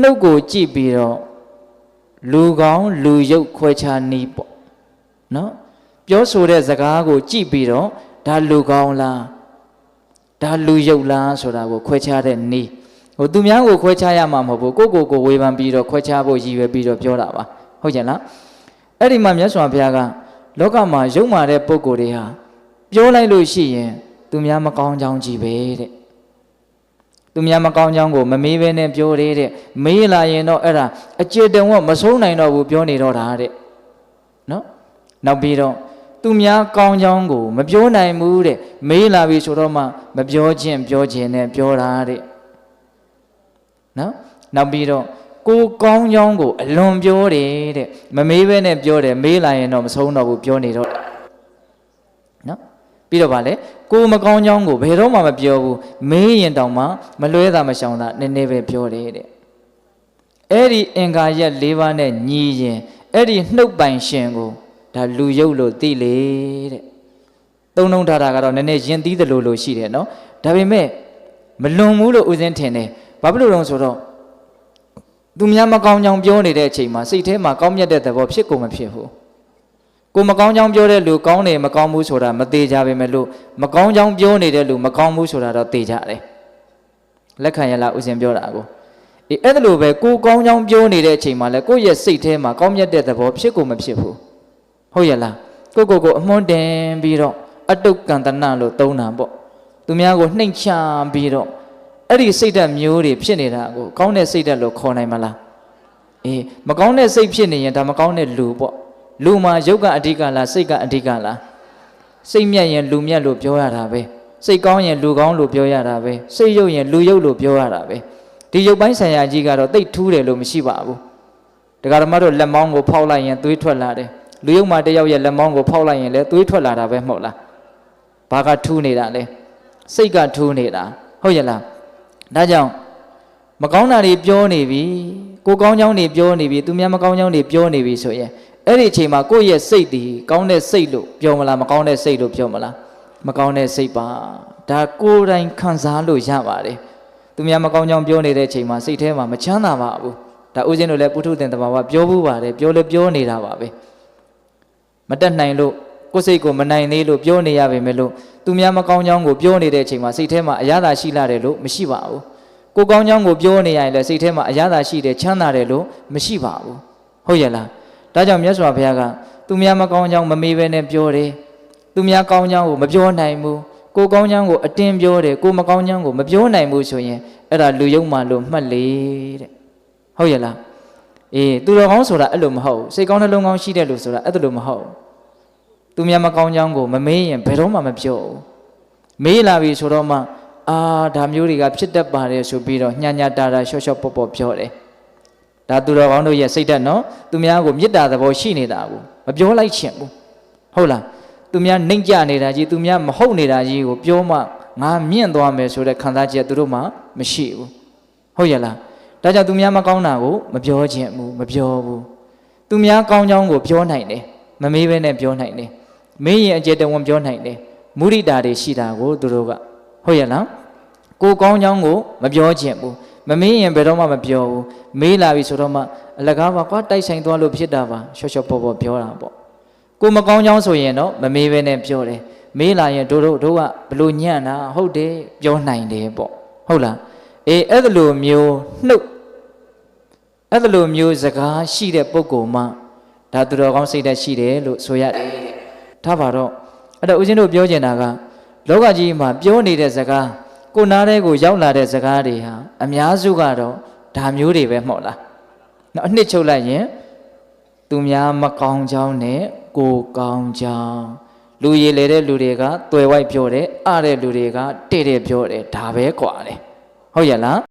နှုတ်ကိုကြည့်ပြီးတော့လူကောင်းလူရုပ်ခွဲခြားနီးပေါ့နော်ပြောဆိုတဲ့စကားကိုကြည့်ပြီးတော့ဒါလူကောင်းလားဒါလူရုပ်လားဆိုတာကိုခွဲခြားတဲ့နီးဟိုသူများကိုခွဲခြားရမှာမဟုတ်ဘူးကိုယ့်ကိုယ်ကိုဝေဖန်ပြီးတော့ခွဲခြားဖို့ရည်ရွယ်ပြီးတော့ပြောတာပါဟုတ်ကြလားအဲ့ဒီမှာမြတ်စွာဘုရားကလောကမှာရုပ်မာတဲ့ပုံကိုယ်တွေဟာပြောလိုက်လို့ရှိရင် သူများမကောင်းကြောင်းကြည့်ပဲတဲ့ သူများမကောင်းကြောင်းကိုမမေးဘဲနဲ့ပြောတယ်တဲ့မေးလာရင်တော့အဲ့ဒါအကျေတံဝတ်မဆုံးနိုင်တော့ဘူးပြောနေတော့တာတဲ့နော်နောက်ပြီးတော့သူများကောင်းကြောင်းကိုမပြောနိုင်ဘူးတဲ့မေးလာပြီဆိုတော့မှမပြောခြင်းပြောခြင်းနဲ့ပြောတာတဲ့နော်နောက်ပြီးတော့ကိုကောင်းကြောင်းကိုအလွန်ပြောတယ်တဲ့မမေးဘဲနဲ့ပြောတယ်မေးလာရင်တော့မဆုံးတော့ဘူးပြောနေတော့တာနော် ပြီးတော့ဗာလေကိုမကောင်းကြောင်းကိုဘယ်တော့မှမပြောဘူးမေးရင်တောင်မှမလွဲတာမရှောင်တာနည်းနည်းပဲပြောတယ်တဲ့အဲ့ဒီအင်္ဂါရက်၄ပါးနဲ့ညီရင်အဲ့ဒီနှုတ်ပိုင်ရှင်ကိုဒါလူယုတ်လို့သိလေတဲ့သုံးလုံးထားတာကတော့နည်းနည်းယဉ်သီးတယ်လို့လို့ရှိတယ်နော်ဒါပေမဲ့မလွန်ဘူးလို့ဦးစင်းထင်တယ်ဘာဖြစ်လို့လဲဆိုတော့သူများမကောင်းကြောင်ပြောနေတဲ့အချိန်မှာစိတ်ထဲမှာကောင်းမြတ်တဲ့သဘောဖြစ်ကုန်မဖြစ်ဘူး ကိုမကောင်းကြောင်ပြောတဲ့လူကောင်းတယ်မကောင်းဘူးဆိုတာမသေးကြပါပဲလို့မကောင်းကြောင်ပြောနေတဲ့လူမကောင်းဘူးဆိုတာတော့သေကြတယ်လက်ခံရလားဦးစင်ပြောတာကိုအေးအဲ့ဒါလိုပဲကိုကောင်းကြောင်ပြောနေတဲ့အချိန်မှာလဲကိုယ့်ရဲ့စိတ်ထဲမှာကောင်းမြတ်တဲ့သဘောဖြစ်ကုန်မဖြစ်ဘူးဟုတ်ရလားကိုကိုကိုအမွန်းတင်ပြီးတော့အတုတ်ကံတနာလို့သုံးတာပေါ့သူများကိုနှိမ်ချပြီးတော့အဲ့ဒီစိတ်ဓာတ်မျိုးတွေဖြစ်နေတာကိုကောင်းတဲ့စိတ်ဓာတ်လို့ခေါ်နိုင်မလားအေးမကောင်းတဲ့စိတ်ဖြစ်နေရင်ဒါမကောင်းတဲ့လူပေါ့ လူမှာယုတ်ကအဓိကလားစိတ်ကအဓိကလားစိတ်မြတ်ရင်လူမြတ်လို့ပြောရတာပဲစိတ်ကောင်းရင်လူကောင်းလို့ပြောရတာပဲစိတ်ယုတ်ရင်လူယုတ်လို့ပြောရတာပဲဒီယုတ်ပိုင်းဆံရကြီးကတော့တိတ်ထူးတယ်လို့မရှိပါဘူးဒကာဓမ္မတို့လက်မောင်းကိုဖောက်လိုက်ရင်သွေးထွက်လာတယ်လူယုတ်မှာတယောက်ရဲ့လက်မောင်းကိုဖောက်လိုက်ရင်လည်းသွေးထွက်လာတာပဲမဟုတ်လားဘာကထူးနေတာလဲစိတ်ကထူးနေတာဟုတ်ရဲ့လားဒါကြောင့်မကောင်းတာတွေပြောနေပြီကိုကောင်းချောင်းတွေပြောနေပြီသူများမကောင်းချောင်းတွေပြောနေပြီဆိုရင် အဲ့ဒီအချိန်မှာကိုယ့်ရဲ့စိတ်ဒီကောင်းတဲ့စိတ်လို့ပြောမလားမကောင်းတဲ့စိတ်လို့ပြောမလားမကောင်းတဲ့စိတ်ပါဒါကိုယ်တိုင်ခံစားလို့ရပါတယ်သူများမကောင်းချောင်းပြောနေတဲ့အချိန်မှာစိတ်ထဲမှာမချမ်းသာပါဘူးဒါဥစဉ်တို့လည်းပုထုသင်တဘာဝပြောဘူးပါတယ်ပြောလဲပြောနေတာပါပဲမတက်နိုင်လို့ကိုယ်စိတ်ကိုမနိုင်သေးလို့ပြောနေရပေမဲ့လို့သူများမကောင်းချောင်းကိုပြောနေတဲ့အချိန်မှာစိတ်ထဲမှာအရသာရှိလာတယ်လို့မရှိပါဘူးကိုကောင်းချောင်းကိုပြောနေရရင်လည်းစိတ်ထဲမှာအရသာရှိတယ်ချမ်းသာတယ်လို့မရှိပါဘူးဟုတ်ရဲ့လား ဒါကြောင့်မြတ်စွာဘုရားကသူများမကောင်းချောင်းမမေးဘဲနဲ့ပြောတယ်သူများကောင်းချောင်းကိုမပြောနိုင်ဘူးကိုကောင်းချောင်းကိုအတင်းပြောတယ်ကိုမကောင်းချောင်းကိုမပြောနိုင်ဘူးဆိုရင်အဲ့ဒါလူယုံမှလို့မှတ်လေတဲ့ဟုတ်ရဲ့လားအေးသူတော်ကောင်းဆိုတာအဲ့လိုမဟုတ်စိတ်ကောင်းနှလုံးကောင်းရှိတဲ့လူဆိုတာအဲ့လိုမဟုတ်သူများမကောင်းချောင်းကိုမမေးရင်ဘယ်တော့မှမပြောဘူးမေးလာပြီဆိုတော့မှအာဒါမျိုးတွေကဖြစ်တတ်ပါတယ်ဆိုပြီးတော့ညံ့ညတာတာရှော့ရှော့ပေါ့ပေါ့ပြောတယ် ဒါသူတော်ကောင်းတို့ရဲ့စိတ်ဓာတ်နော်သူများကိုမေတ္တာသဘောရှိနေတာကိုမပြောလိုက်ချင်ဘူးဟုတ်လားသူများနှိမ့်ကြနေတာကြီးသူများမဟုတ်နေတာကြီးကိုပြောမှငါမြင့်သွားမယ်ဆိုတဲ့ခံစားချက်သူတို့မှမရှိဘူးဟုတ်ရဲ့လားဒါကြောင့်သူများမကောင်းတာကိုမပြောချင်ဘူးမပြောဘူးသူများကောင်းကြောင်းကိုပြောနိုင်တယ်မမေးဘဲနဲ့ပြောနိုင်တယ်မင်းရင်အကျေတဝန်ပြောနိုင်တယ်မုရိတာတွေရှိတာကိုသူတို့ကဟုတ်ရဲ့လားကိုကောင်းကြောင်းကိုမပြောချင်ဘူး မမေးရင်ဘယ်တော့မှမပြောဘူးမေးလာပြီဆိုတော့မှအလကားပါကွာတိုက်ဆိုင်သွားလို့ဖြစ်တာပါရှော့ရှော့ပေါ့ပေါ့ပြောတာပေါ့ကိုမကောင်းကြောင်းဆိုရင်တော့မမေးဘဲနဲ့ပြောတယ်မေးလာရင်တို့တို့တို့ကဘလို့ညံ့တာဟုတ်တယ်ပြောနိုင်တယ်ပေါ့ဟုတ်လားအေးအဲ့ဒါလိုမျိုးနှုတ်အဲ့ဒါလိုမျိုးစကားရှိတဲ့ပုံကောမှဒါသူတော်ကောင်းစိတ်ဓာတ်ရှိတယ်လို့ဆိုရတယ်ထားပါတော့အဲ့တော့ဦးဇင်းတို့ပြောချင်တာကလောကကြီးမှာပြောနေတဲ့စကား ကိုနားတဲ့ကိုရောက်လာတဲ့စကားတွေဟာအများစုကတော့ဒါမျိုးတွေပဲမဟုတ်လား။နော်အနှစ်ချုပ်လိုက်ရင်သူများမကောင်းကြောင်းနဲ့ကိုကောင်းကြောင်းလူရည်လေတဲ့လူတွေကတွေ့ဝိုက်ပြောတယ်အတဲ့လူတွေကတဲ့တဲ့ပြောတယ်ဒါပဲကွာလေဟုတ်ရလား